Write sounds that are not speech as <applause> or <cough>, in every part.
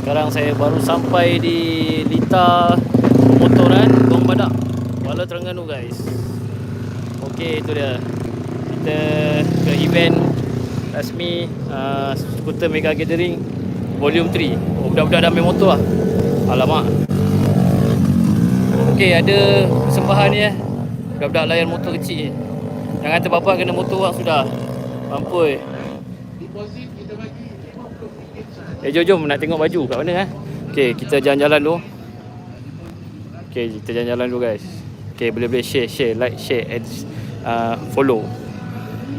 Sekarang saya baru sampai di Lita Motoran Gong Badak Kuala Terengganu guys. Okey itu dia. Kita ke event rasmi uh, Skuter Mega Gathering Volume 3 Oh budak-budak dah main motor lah. Alamak. Okey ada persembahan ni eh. Budak-budak layan motor kecil. Jangan terbapak kena motor orang sudah. Mampui Eh jom jom nak tengok baju kat mana eh? Okey kita jalan-jalan dulu. Okey kita jalan-jalan dulu guys. Okey boleh-boleh share share like share and uh, follow.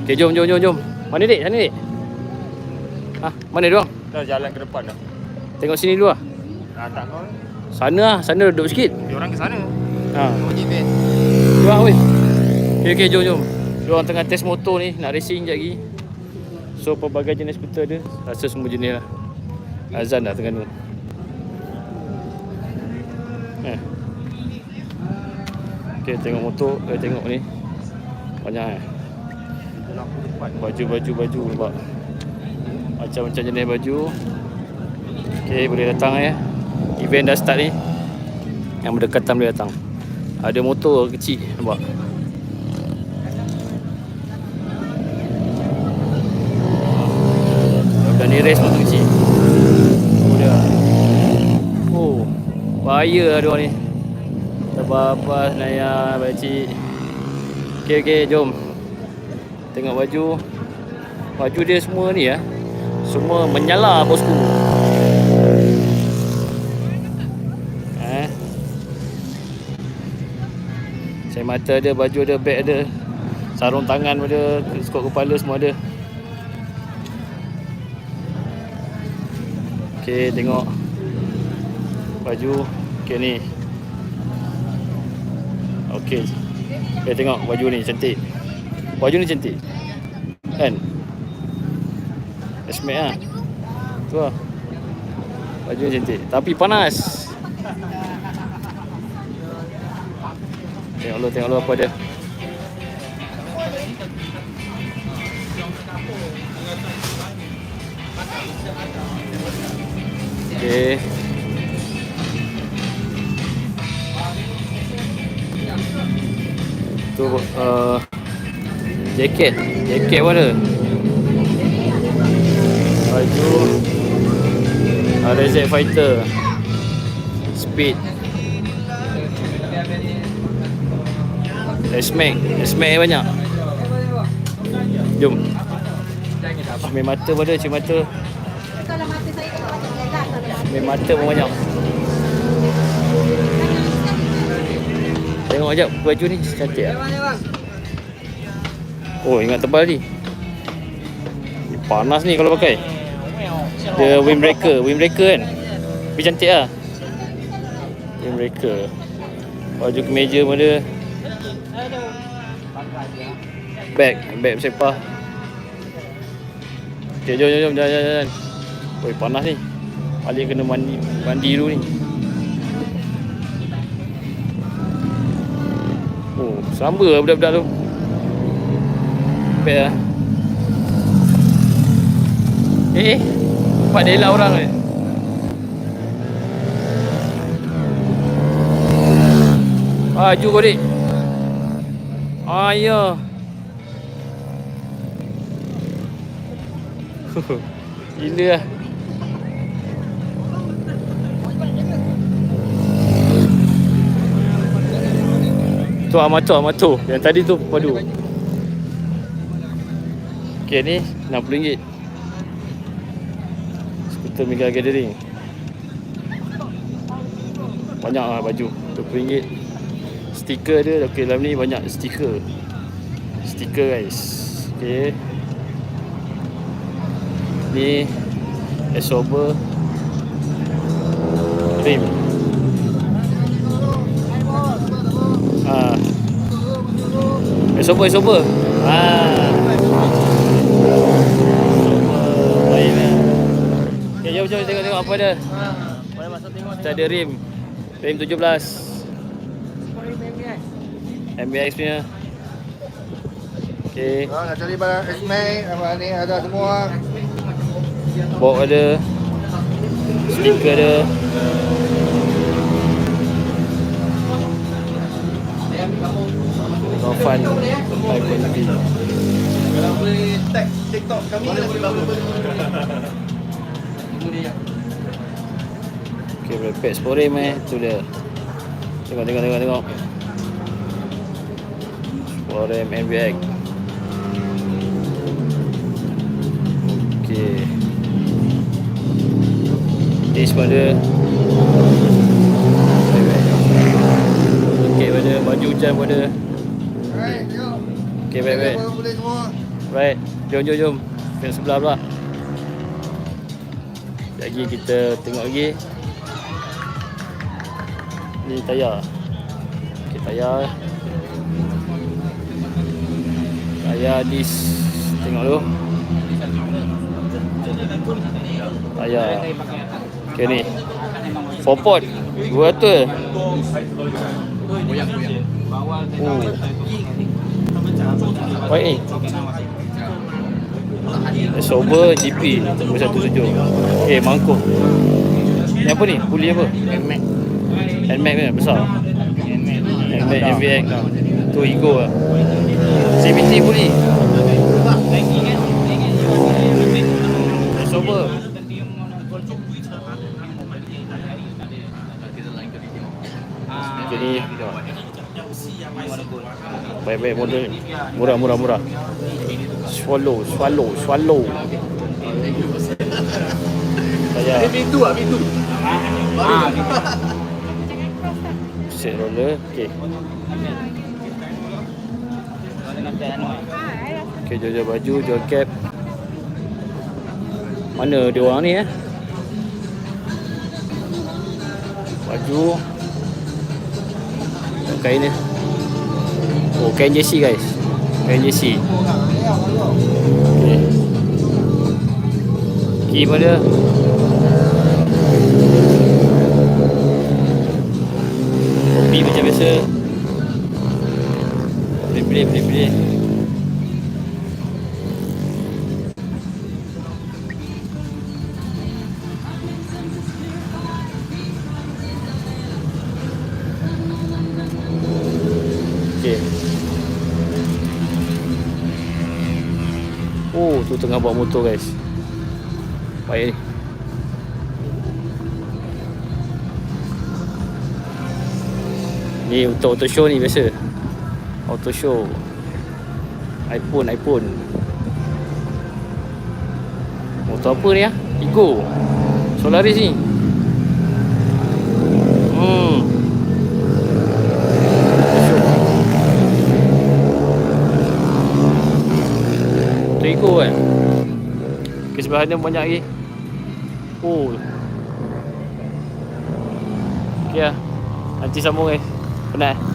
Okey jom jom jom jom. Mana dek sana dek Ha mana dia orang? Dah jalan ke depan dah. Tengok sini dulu lah Nah, tak kau. Sana lah sana duduk sikit. Dia orang ke sana. Ha. Tu lah weh. Okey okey jom jom. Dia orang tengah test motor ni nak racing sekejap lagi. So pelbagai jenis skuter ada Rasa semua jenis lah Azan dah tengah tu eh. Okay tengok motor Eh tengok ni. Banyak eh. Baju-baju baju nampak. Macam-macam jenis baju. Okay boleh datang eh. Event dah start ni. Yang berdekatan boleh datang. Ada motor kecil nampak? Bukan ni race motor kecil Oh dia Oh Bahaya lah dia ni. Terbabas Naya Pakcik Okay okay jom. Tengok baju. Baju dia semua ni ya. Semua menyala bosku. Eh? Saya mata ada, baju ada, beg ada Sarung tangan ada, skop kepala semua ada. Okay tengok. Baju Okay ni. Okay Okay tengok baju ni cantik. Baju ni cantik? Kan? Esmek lah Tu lah. Baju ni cantik. Tapi panas. Tengok lu tengok lu apa dia. Okay Tu uh, Jaket Jaket mana Baju RZ Fighter. Speed. S-Max S-Max banyak. Jom. Cermin mata pun ada Cermin mata. Ada. Cermin mata pun banyak Tengok sekejap baju ni cantik tak? Oh ingat tebal ni. Panas ni kalau pakai. Dia windbreaker Windbreaker kan? Tapi cantik lah Windbreaker Baju kemeja pun ada. Bag. Bag bersepah Okay jom jom jom. Jalan jalan jalan. Oi panas ni. Balik kena mandi Mandi dulu ni Samba lah budak-budak tu. Bag lah. Eh Nampak dia elak orang ni. Baju kau dik Ah ya. <laughs> Gila lah Tu amatur amatur Yang tadi tu padu. Okay ni RM60 Skuter Mega Gathering. Banyak lah baju. RM20 Stiker dia Okay dalam ni banyak stiker. Stiker guys. Okay Ni Esober Rim Esober Esober Ah. Baik lah. Okay, jom jom tengok-tengok apa dia. Boleh masuk tengok. Kita ada rim. Rim 17. MBX punya. Okay. Ha, nak cari barang S-Max, apa ni ada semua. Box ada. Stiker dia. Rofan high quality. Kalau boleh tag TikTok kami lagi bagus. Okay, repet sporim eh. Tu dia. Tengok, tengok, tengok, tengok. Sporim NBX. Okay. This pun ada. Okay, pada baju hujan pun ada. Alright, tengok. Okay, baik, baik. Boleh semua. Right, jom jom jom. Ke sebelah pula. Sekejap lagi kita tengok lagi. Ni tayar. Okey, tayar. Tayar dis tengok dulu. Tayar. Okey ni. Four pot. 200. Oh. Baik eh. Sober GP 117 Eh mangkuk Ni apa ni? Puli apa? Nmax. Nmax kan besar Nmax NVX Tu ego lah CVT puli Sober Jadi Baik-baik model Murah murah murah. Swallow Swallow Swallow. Saya Pintu ah, pintu. Set roller Okay Okay jual-jual baju Jual cap. Mana dia orang ni eh? Baju Kain ni Oh kain jersey guys. Kain jersey Okay Key pun ada Kopi macam biasa. Boleh pilih, boleh pilih Oh, tu tengah bawa motor guys. Baik ni. Ni untuk auto show ni biasa. Auto show. iPhone, iPhone. Motor apa ni ah? Ego. Solaris ni Hmm Auto show. Ego kan? Ke sebelah sana banyak lagi. Oh. Okay lah. Nanti sambung guys Penat eh?